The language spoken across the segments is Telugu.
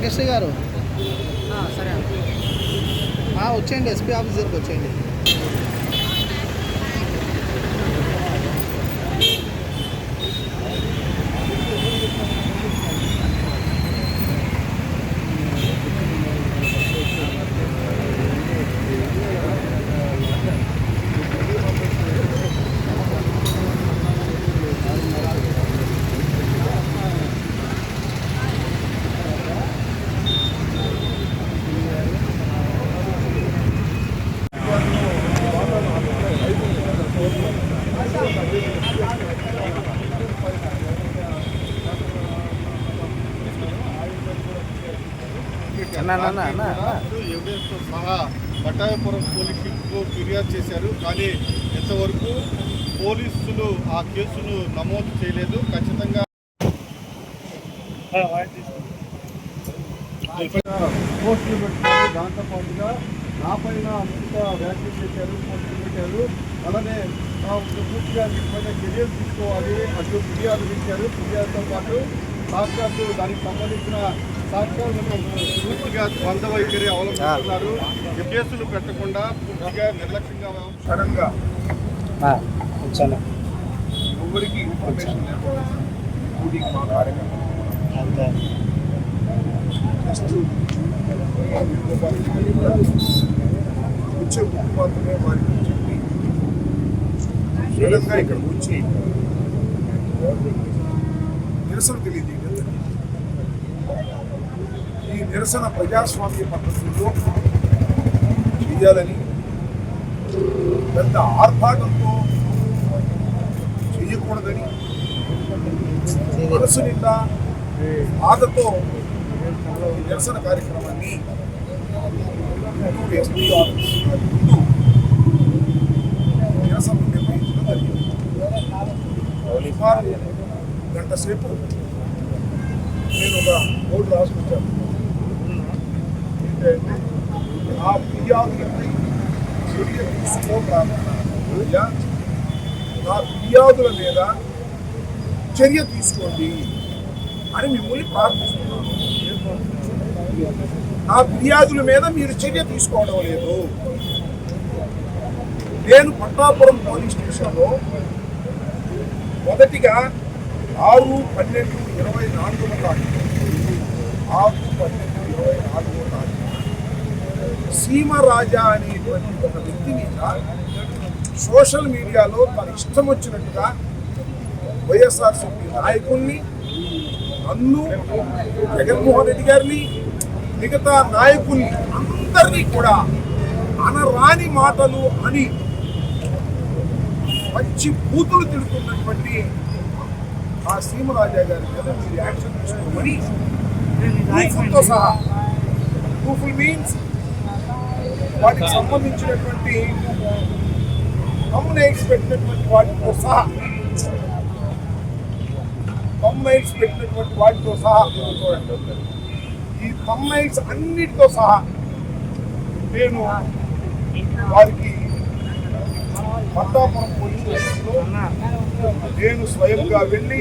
భాగ్యశ్రీ గారు? సరే. వచ్చేయండి ఎస్పీ ఆఫీస్ దగ్గరికి వచ్చేయండి అన్న అన్న అన్న అన్న అన్న. ఎవిడెన్స్ సహా కటాయపురం పోలీసులకు ఫిర్యాదు చేశారు. కానీ ఇంతవరకు పోలీసులు ఆ కేసును నమోదు చేయలేదు. ఖచ్చితంగా పోస్టులు పెట్టారు దాంతోపాటుగా నా పైన అంత వ్యాఖ్యలు చేశారు పోస్టులు పెట్టారు. అలానే పూర్తిగా దీనిపైన చర్యలు తీసుకోవాలి అటు ఫిర్యాదు ఇచ్చారు. ఫిర్యాదుతో పాటు సాక్షాత్తు దానికి సంబంధించిన పూర్తిగా ద్వంద్వ వైఖరి అవలంబిస్తున్నారు. ఈ కేసులు పెట్టకుండా పూర్తిగా నిర్లక్ష్యంగా సడన్గా. ఎవరికి ఇన్ఫర్మేషన్ వచ్చే ముందు మాత్రమే వారికి చెప్పి ఇక్కడ వచ్చి నిరసన ఈ నిరసన ప్రజాస్వామ్య పద్ధతుల్లో చేయాలని పెద్ద ఆర్భాటంతో చేయకూడదని మనసు నిండా బాధతో నిరసన కార్యక్రమాన్ని ఎస్పీ ఆఫీస్ ముందు నిరసన నిర్వహించడం జరిగింది. గంట సేపు నేను ఒక బోర్డు రాసుకొచ్చాను. ఏంటంటే ఆ ఫిర్యాదులపై చర్య తీసుకోకుండా నా ఫిర్యాదుల మీద చర్య తీసుకోండి అని మిమ్మల్ని ప్రార్థిస్తున్నాను నా ఫిర్యాదుల మీద మీరు చర్య తీసుకోవడం లేదు నేను పట్టాపురం పోలీస్ స్టేషన్లో మొదటిగా ఆరు పన్నెండు ఇరవై నాలుగవ తారీఖు. ఆరు పన్నెండు ఇరవై నాలుగవ తారీఖు. సీమరాజా అనేటువంటి ఒక వ్యక్తి మీద సోషల్ మీడియాలో తన ఇష్టం వచ్చినట్టుగా వైఎస్ఆర్సీపీ నాయకుల్ని నన్ను జగన్మోహన్ రెడ్డి గారిని మిగతా నాయకుల్ని అందరినీ కూడా అనరాని మాటలు అని మంచి బూతులు తిడుతున్నటువంటి ఆ సీమరాజా గారి మీద మీరు యాక్షన్ తీసుకోమని ప్రూఫ్లతో సహా. ప్రూఫుల్ మీన్స్ వాటికి సంబంధించినటువంటి కమ్మునైట్స్ పెట్టినటువంటి వాటితో సహా కమ్మైట్స్ పెట్టినటువంటి వాటితో సహా చూడండి ఈ కమ్మైట్స్ అన్నిటితో సహా నేను వారికి పట్టాపురం పోలీస్ స్టేషన్లో నేను స్వయంగా వెళ్ళి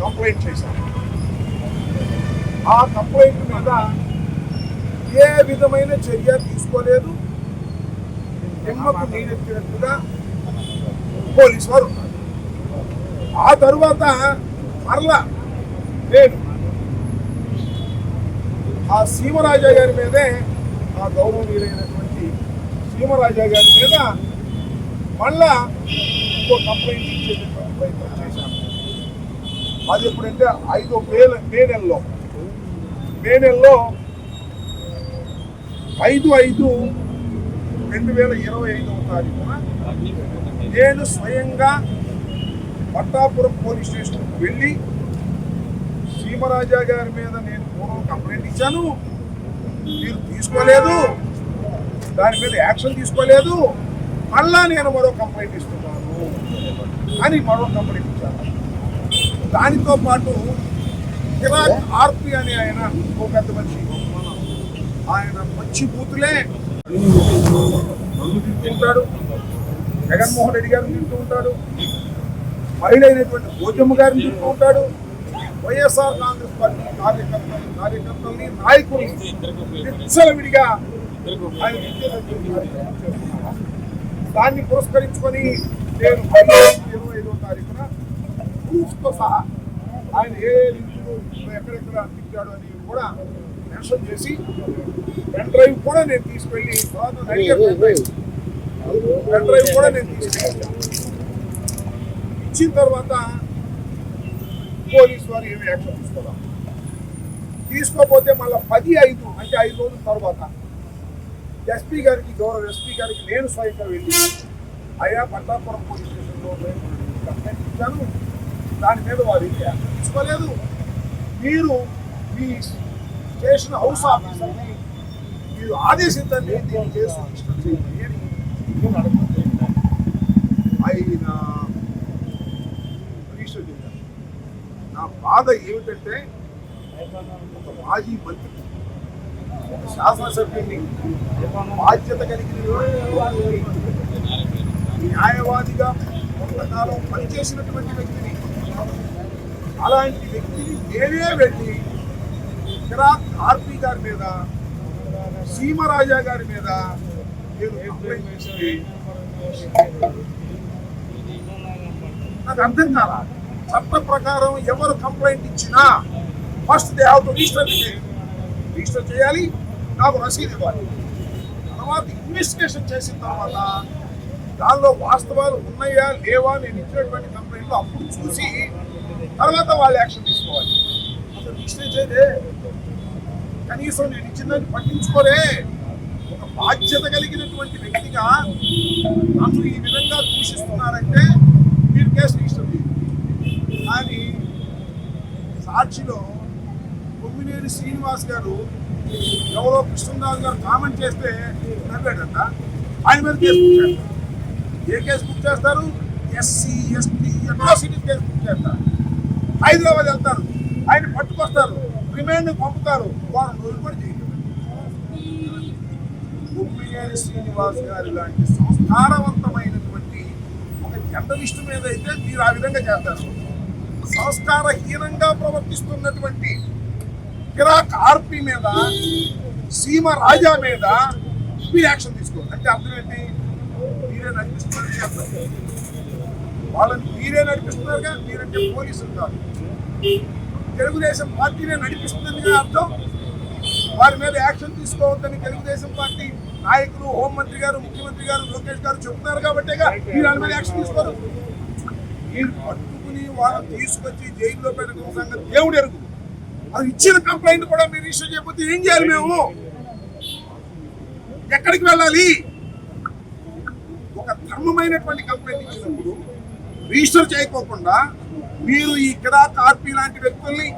కంప్లైంట్ చేశాను. ఆ కంప్లైంట్ మీద ఏ విధమైన చర్య తీసుకోలేదు. నిమ్మకు నీరెత్తినట్టుగా పోలీసు వారు ఉన్నారు. ఆ తరువాత మరలా నేను ఆ సీమరాజా గారి మీదే ఆ గౌరవనీయులైనటువంటి సీమరాజా గారి మీద మళ్ళా ఇంకో కంప్లైంట్ ఇచ్చేటటువంటి ప్రయత్నం చేశాను. అది ఎప్పుడంటే ఐదో మే మే నెలలో. మే నెలలో ఐదు ఐదు రెండు వేల ఇరవై ఐదవ తారీఖున నేను స్వయంగా పట్టాపురం పోలీస్ స్టేషన్కు వెళ్ళి సీమరాజా గారి మీద నేను పూర్వం కంప్లైంట్ ఇచ్చాను. మీరు తీసుకోలేదు. దాని మీద యాక్షన్ తీసుకోలేదు. మళ్ళా నేను మరో కంప్లైంట్ ఇస్తున్నాను అని మరో కంప్లైంట్ ఇచ్చాను. దానితో పాటు ఆర్పి అని ఆయన ఓ పెద్ద మనిషి ఆయన మంచి బూతులే. నన్ను తింటుంటాడు జగన్మోహన్ రెడ్డి గారిని తింటూ ఉంటాడు. మహిళ అయినటువంటి భోజమ్మ గారిని తింటూ ఉంటాడు. వైఎస్ఆర్ కాంగ్రెస్ పార్టీ కార్యకర్తలు కార్యకర్తల్ని నాయకుల్ని విచ్చలవిడిగా ఆయన దాన్ని పురస్కరించుకొని నేను ఇరవై ఐదో తారీఖున ప్రూఫ్తో సహా ఆయన ఏ ఎక్కడెక్కడ తిప్పాడు అని కూడా మెన్షన్ చేసి పెన్ డ్రైవ్ కూడా నేను తీసుకెళ్ళి తర్వాత పెన్ డ్రైవ్ కూడా నేను తీసుకెళ్ళి ఇచ్చిన తర్వాత పోలీస్ వారు ఏమి యాక్షన్ తీసుకోవాలి తీసుకోకపోతే మళ్ళీ పది ఐదు అంటే ఐదు రోజుల తర్వాత ఎస్పీ గారికి గౌరవ ఎస్పీ గారికి నేను స్వయంగా వెళ్ళి అయ్యా పట్టాపురం పోలీస్ స్టేషన్లో కంప్లైంట్ ఇచ్చాను. దాని మీద వారు తీసుకోలేదు. మీరు మీ స్టేషన్ హౌస్ ఆఫీసర్ని మీరు ఆదేశించండి దీని కేసు రిజిస్టర్ చేయండి అని నేను అడుగుతున్నాను ఆయన రిజిస్టర్ చేశాను. నా బాధ ఏమిటంటే ఒక మాజీ మంత్రి ఒక శాసనసభ్యుని బాధ్యత కలిగిన న్యాయవాదిగా కొంతకాలం పనిచేసినటువంటి వ్యక్తిని అలాంటి వ్యక్తిని నేనే వెళ్ళి ఇక్కడ ఆర్పి గారి మీద సీమరాజా గారి మీద నేను కంప్లైంట్ చేసి నాకు అర్థం కాల? చట్ట ప్రకారం ఎవరు కంప్లైంట్ ఇచ్చినా first they have to register register చేయాలి నాకు రసీదు ఇవ్వాలి. తర్వాత ఇన్వెస్టిగేషన్ చేసిన తర్వాత దానిలో వాస్తవాలు ఉన్నాయా లేవా నేను ఇచ్చినటువంటి కంప్లైంట్లో అప్పుడు చూసి తర్వాత వాళ్ళు యాక్షన్ తీసుకోవాలి. అసలు రిజిస్టర్ అయితే కనీసం నేను ఇచ్చిందని పట్టించుకోలే ఒక బాధ్యత కలిగినటువంటి వ్యక్తిగా నన్ను ఈ విధంగా దూషిస్తున్నారంటే మీరు కేసు రిజిస్టర్ కానీ సాక్షిలో కొమ్మినేని శ్రీనివాస్ గారు ఎవరో కృష్ణదాస్ గారు కామెంట్ చేస్తే నవ్వాడంట. ఆయన మీద కేసు బుక్ చేస్తారు. ఏ కేసు బుక్ చేస్తారు? SC ST atrocity case book చేస్తారు. హైదరాబాద్ వెళ్తారు. ఆయన పట్టుకొస్తారు. రిమాండ్ పంపుతారు. వారం రోజులు కూడా చేయలేదు శ్రీనివాస్ గారి లాంటి సంస్కారవంతమైనటువంటి ఒక జర్నలిస్ట్ మీద అయితే మీరు ఆ విధంగా చేస్తారు. సంస్కారహీనంగా ప్రవర్తిస్తున్నటువంటి కిరాక్ ఆర్పి మీద సీమ రాజా మీద మీరు యాక్షన్ తీసుకోండి. అంటే అర్థం ఏంటి? మీరే నడిపిస్తున్నారు చేస్తారు. వాళ్ళని మీరే నడిపిస్తున్నారుగా మీరంటే పోలీసులు కాదు. తెలుగుదేశం పార్టీనే నడిపిస్తుందని అర్థం. వారి మీద యాక్షన్ తీసుకోవద్దని తెలుగుదేశం పార్టీ నాయకులు హోంమంత్రి గారు ముఖ్యమంత్రి గారు లోకేష్ గారు చెప్తున్నారు కాబట్టిగా మీరు వాళ్ళ మీద యాక్షన్ తీసుకోరు. మీరు పట్టుకుని వాళ్ళని తీసుకొచ్చి జైల్లో పెట్టిన సంగతి దేవుడు ఎరుగు. అది ఇచ్చిన కంప్లైంట్ కూడా మీరు ఇష్యూ చేయకపోతే ఏం చేయాలి మేము? ఎక్కడికి వెళ్ళాలి? ఒక ధర్మమైనటువంటి కంప్లైంట్ ఇచ్చినప్పుడు రిజిస్టర్ చేయకోకుండా మీరు ఈ కిరాక్ ఆర్పి లాంటి వ్యక్తుల్ని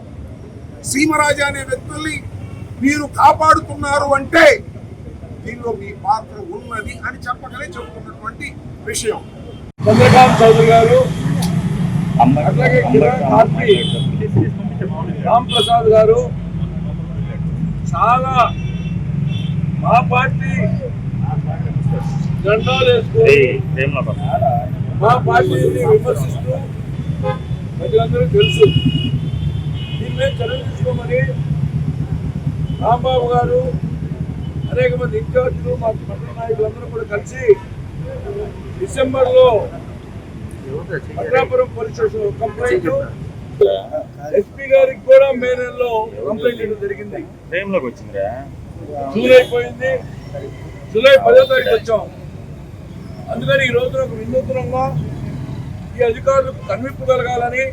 సీమరాజా అనే వ్యక్తుల్ని మీరు కాపాడుతున్నారు అంటే దీనిలో మీ పాత్ర ఉన్నది అని చెప్పగలే చెబుతున్నటువంటి విషయం. చంద్రకాంత్ చౌదరి గారు అట్లాగే రామ్ ప్రసాద్ గారు చాలా మా పార్టీ జెండాలు వేసుకొని మా పార్టీని విమర్శిస్తూ ప్రజలందరూ తెలుసు. దీని మీద చర్యలు తీసుకోమని రాంబాబు గారు అనేక మంది ఇన్ఛార్జీలు మా పట్టణ నాయకులందరూ కూడా కలిసి డిసెంబర్లో Bhadrapuram police station complaint. SP గారికి కూడా మే నెలలో కంప్లైంట్ ఇవ్వడం జరిగింది. టైంలోకి వచ్చిందిరా? జూలై పోయింది. జూలై పదో తారీఖు వచ్చాం. అందుకని ఈ రోజున ఒక వినూత్నంగా ఈ అధికారులకు కనువిప్పు కలగాలని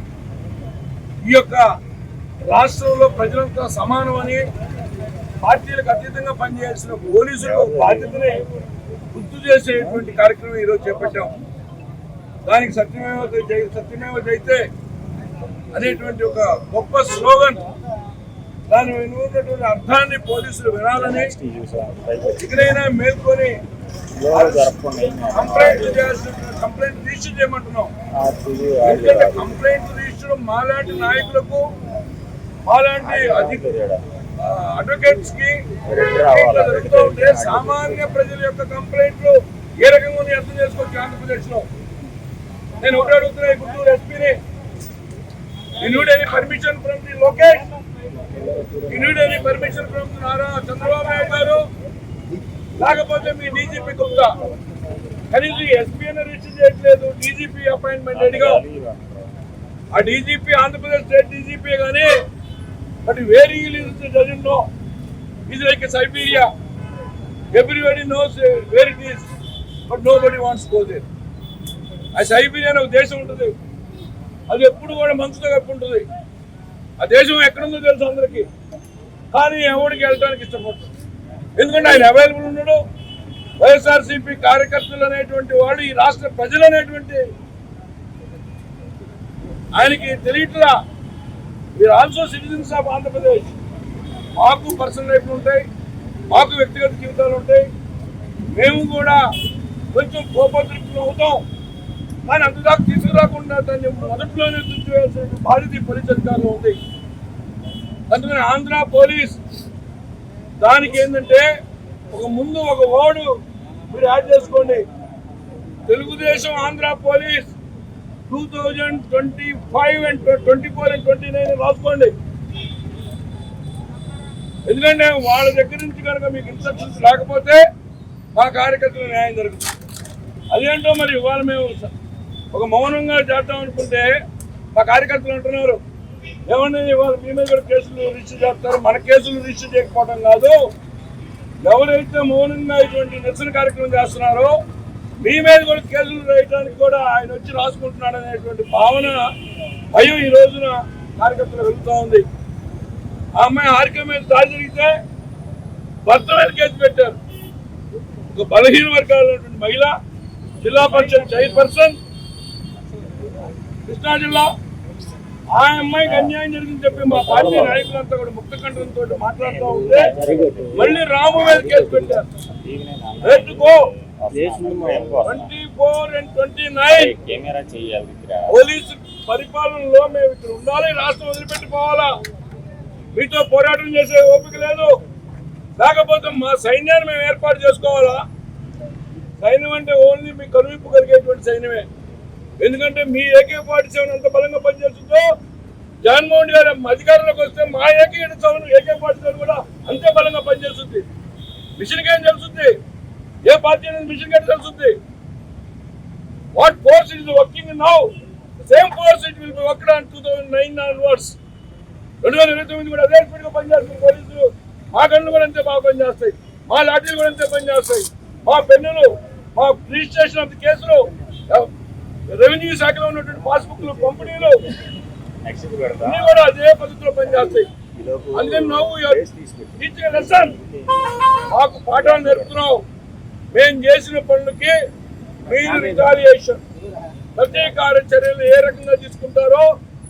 ఈ యొక్క రాష్ట్రంలో ప్రజలంతా సమానమని పార్టీలకు అతీతంగా పనిచేయాల్సిన పోలీసులు బాధ్యతని గుర్తు చేసేటువంటి కార్యక్రమం ఈరోజు చేపట్టాం. దానికి సత్యమేవ సత్యమేవ జైతే అనేటువంటి ఒక గొప్ప స్లోగన్ దాని వెనుక ఉన్నటువంటి అర్థాన్ని పోలీసులు వినాలని ఇకనైనా మేల్కొని కంప్లైంట్ రిజిస్టర్ చేయమంటున్నాం. కంప్లైంట్ రిజిస్టర్ మాలాంటి నాయకులకు మాలాంటి అడ్వకేట్స్కి జరుగుతూ ఉంటే సామాన్య ప్రజల యొక్క కంప్లైంట్లు ఏ రకంగా ఉన్నాయి అర్థం చేసుకోవచ్చు ఆంధ్రప్రదేశ్లో నేను ఒకటి అడుగుతున్నా గుంటూరు ఎస్పీని. from the Lokesh? You need any permission from the Nara Chandrababu Naidu గారు. లేకపోతే మీ డీజీపీ గుప్తా కనీసం ఎస్పీ అని రిజిస్టర్ చేయట్లేదు డీజీపీ అపాయింట్మెంట్ అడిగా ఆ డీజీపీ ఆంధ్రప్రదేశ్ స్టేట్ డీజీపీ కానీ but very dozen no is like Siberia everybody knows where it is but nobody wants go there ఆ సైబీరియా అనే ఒక దేశం ఉంటుంది. అది ఎప్పుడు కూడా మంచుతో కప్పి ఉంటుంది. ఆ దేశం ఎక్కడుందో తెలుసు అందరికీ. కానీ ఎవరికి వెళ్ళడానికి ఇష్టపడుతుంది ఎందుకంటే ఆయన అవైలబుల్ నాయకులు వైఎస్ఆర్సీపీ కార్యకర్తలు అనేటువంటి వాళ్ళు ఈ రాష్ట్ర ప్రజలు అనేటువంటి ఆయనకి తెలియట్లా. మీరు ఆల్సో సిటిజన్స్ ఆఫ్ ఆంధ్రప్రదేశ్. మాకు పర్సనల్ లైఫ్లు ఉంటాయి మాకు వ్యక్తిగత జీవితాలు ఉంటాయి. మేము కూడా కొంచెం కోపతృప్తులు అవుతాం. కానీ అంతదాకా తీసుకురాకుండా దాన్ని మొదట్లోనే తుంచివేయాల్సిన బాధ్యత పరిచర్కాలు ఉంది. అందుకని ఆంధ్ర పోలీస్ దానికి ఏంటంటే ఒక ముందు ఒక ఓడు మీరు యాడ్ చేసుకోండి. Telugu Desam Andhra police two thousand twenty five and twenty four and twenty nine రాసుకోండి. ఎందుకంటే వాళ్ళ దగ్గర నుంచి కనుక మీకు ఇన్స్ట్రక్షన్స్ లేకపోతే మా కార్యకర్తలు న్యాయం జరుగుతుంది. అదేంటో మరి ఇవాళ మేము ఒక మౌనంగా చేద్దాం అనుకుంటే మా కార్యకర్తలు అంటున్నారు. ఏమన్నా ఇవాళ మీ మీద కూడా కేసులు రిజిస్టర్ చేస్తారు. మన కేసులు రిజిస్టర్ చేయకపోవడం కాదు. ఎవరైతే మౌనంగా ఇటువంటి నిరసన కార్యక్రమం చేస్తున్నారో మీ మీద కూడా కేసులు వేయడానికి కూడా ఆయన వచ్చి రాసుకుంటున్నాడు అనేటువంటి భావన భయం ఈ రోజున కార్యకర్తలు వెళ్తూ ఉంది. ఆ అమ్మాయి హారిక మీద దాడి జరిగితే భర్త మీద కేసు పెట్టారు. ఒక బలహీన వర్గాలైనటువంటి మహిళ జిల్లా పరిషత్ చైర్పర్సన్ కృష్ణా జిల్లా ఆ అమ్మాయికి అన్యాయం జరిగిందని చెప్పి మా పార్టీ నాయకులంతా కూడా ముక్త కంఠంతో మాట్లాడుతూ ఉంటే మళ్ళీ రాము మీద కేసు పెట్టారు. Twenty four and twenty nine camera police పరిపాలనలో మేము ఇక్కడ ఉండాలి రాష్ట్రం వదిలిపెట్టి పోవాలా మీతో పోరాటం చేసే ఓపిక లేదు. లేకపోతే మా సైన్యాన్ని మేము ఏర్పాటు చేసుకోవాలా? సైన్యం అంటే ఓన్లీ మీ కనువిప్పు కలిగేటువంటి సైన్యమే. ఎందుకంటే మీ ఏకే ఫార్టీ సెవెన్ అంత బలంగా పనిచేస్తుందో జగన్మోహన్ గారు అధికారంలోకి వస్తే మా AK seven AK forty seven కూడా అంతే బలంగా పనిచేస్తుంది. మిషన్ ఏం తెలుస్తుంది? ఏ పార్టీ అనేది మిషన్ గేమ్ తెలుస్తుంది. What force is working now same force it will be will be worked on 2009 onwards. రెండు వేల ఇరవై తొమ్మిది కూడా అదే స్పీడ్గా పనిచేస్తుంది పోలీసులు. మా గన్నులు కూడా అంతే బాగా పనిచేస్తాయి. మా లాఠీలు కూడా అంతే పనిచేస్తాయి. మా పెన్నులు మా రిజిస్ట్రేషన్ ఆఫ్ ది కేసులు రెవెన్యూ శాఖలో ఉన్నటువంటి పాస్బుక్లు కంపెనీలు అన్ని కూడా అదే పద్ధతిలో పనిచేస్తాయి. అందుకని నువ్వు టీచింగ్ లెసన్ మాకు పాఠాలు నేర్పుతున్నావు మేము చేసిన పనులకి మీరు రిటాలియేషన్ చర్యలు ఏ రకంగా తీసుకుంటారో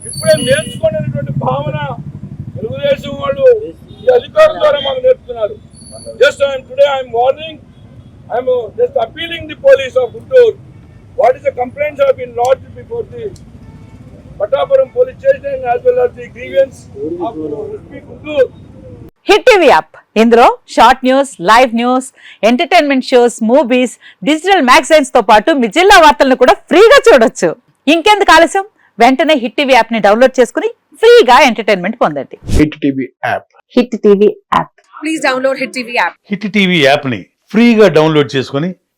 ఇప్పుడే నేర్చుకునేటువంటి భావన తెలుగుదేశం వాళ్ళు ఈ అధికారుల ద్వారా మాకు నేర్పుతున్నారు. Just I'm today I'm warning I'm just appealing the police of Guntur what is the complaints have been lodge before the Pattapuram police station as well as the grievance hit TV app ఇందులో short news live news entertainment shows movies digital మ్యాగజైన్స్తో పాటు మీ జిల్లా వార్తలను కూడా ఫ్రీగా చూడొచ్చు. ఇంకెందుకు ఆలస్యం? వెంటనే హిట్ టీవీ యాప్ని డౌన్లోడ్ చేసుకుని ఫ్రీగా ఎంటర్టైన్మెంట్ పొందండి. Hit TV app hit TV app please download Hit TV app. Hit TV యాప్ని ఫ్రీగా డౌన్లోడ్ చేసుకొని